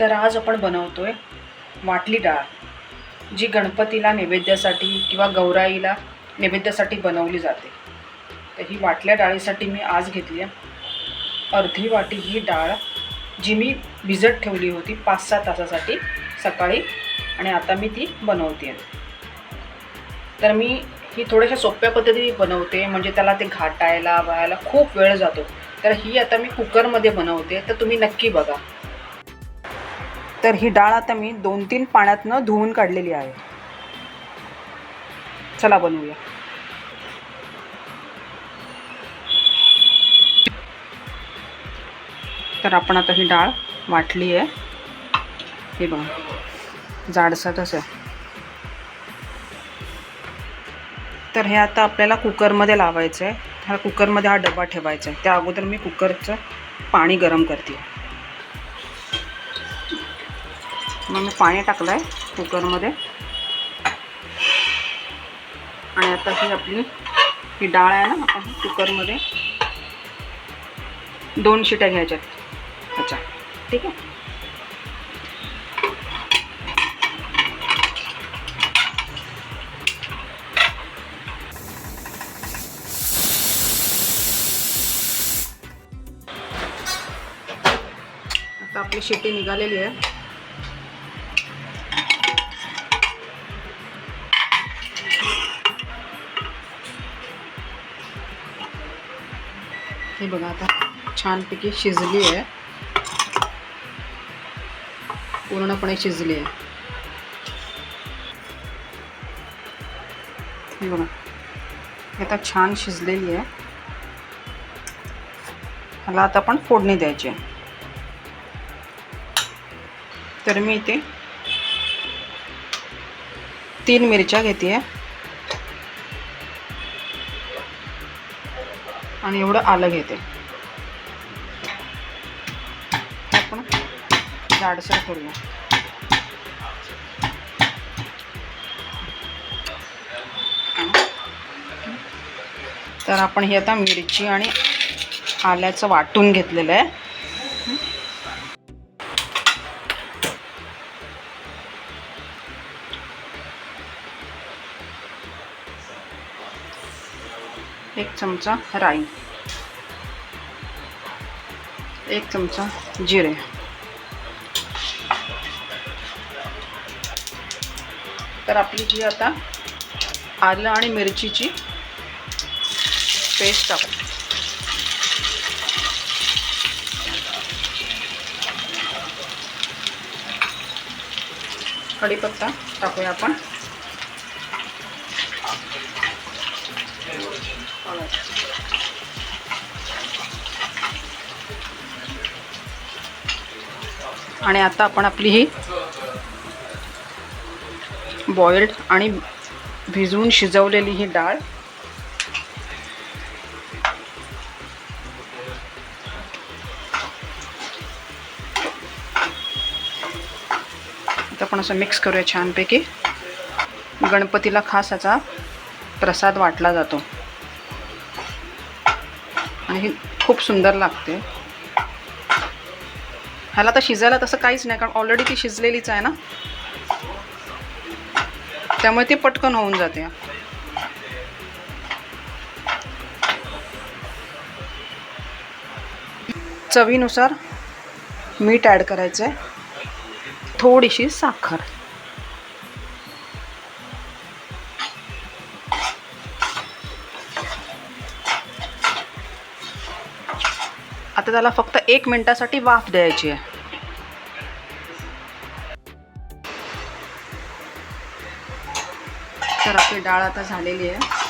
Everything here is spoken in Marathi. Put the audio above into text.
तर आज आपण बनवतो आहे वाटली डाळ जी गणपतीला नैवेद्यासाठी किंवा गौराईला नैवेद्यासाठी बनवली जाते. तर ही वाटल्या डाळीसाठी मी आज घेतली आहे. अर्धी वाटी ही डाळ जी मी भिजत ठेवली होती पाच सहा तासासाठी सकाळी आणि आता मी ती बनवते तर मी ही थोड्याशा सोप्या पद्धतीने बनवते म्हणजे त्याला ते घाटायला व्हायला खूप वेळ जातो. तर ही आता मी कुकरमध्ये बनवते तर तुम्ही नक्की बघा. तर ही डाळ आता मी दोन तीन पाण्यातनं धुवून काढलेली आहे. चला बनवूया. तर आपण आता ही डाळ वाटली आहे. हे बघा जाडसरच आहे तर हे आता आपल्याला कुकरमध्ये लावायचं आहे ह्या कुकरमध्ये हा डबा ठेवायचा आहे त्या अगोदर मी कुकरचं पाणी गरम करते. मग मी पाणी टाकलं आहे कुकरमध्ये. आणि आता ही आपली ही डाळ आहे ना आपण कुकरमध्ये दोन शिट्या घ्यायच्या. अच्छा ठीक आहे. आता आपली शिटी निघालेली आहे. हे बघा आता छानपैकी शिजली आहे. पूर्णपणे शिजली आहे. हे बघा आता छान शिजलेली आहे. ह्याला आता आपण फोडणी द्यायची आहे. तर मी इथे तीन मिरच्या घेते आहे. आणि एवढं आलं घेते. आपण जाडसर करूया. तर आपण हे आता मिरची आणि आल्याचं वाटून घेतलेलं आहे. एक चमचा राई. एक चमचा जिरे. तर आपली जी आता आलं आणि मिरचीची पेस्ट टाकू. कढीपत्ता टाकूया आपण. आणि आता आपण आपली ही बॉइल्ड आणि भिजवून शिजवलेली ही डाळ. आता आपण असं मिक्स करूया छानपैकी. गणपतीला खास याचा प्रसाद वाटला जातो. आणि ही खूप सुंदर लागते. ह्याला तर शिजायला तसं काहीच नाही कारण ऑलरेडी ती शिजलेलीच आहे ना. त्यामुळे ती पटकन होऊन जाते. चवीनुसार मीठ ॲड करायचं आहे थोडीशी साखर. आता त्याला फक्त एक मिनिटासाठी वाफ द्यायची आहे. तर आपली डाळ आता झालेली आहे.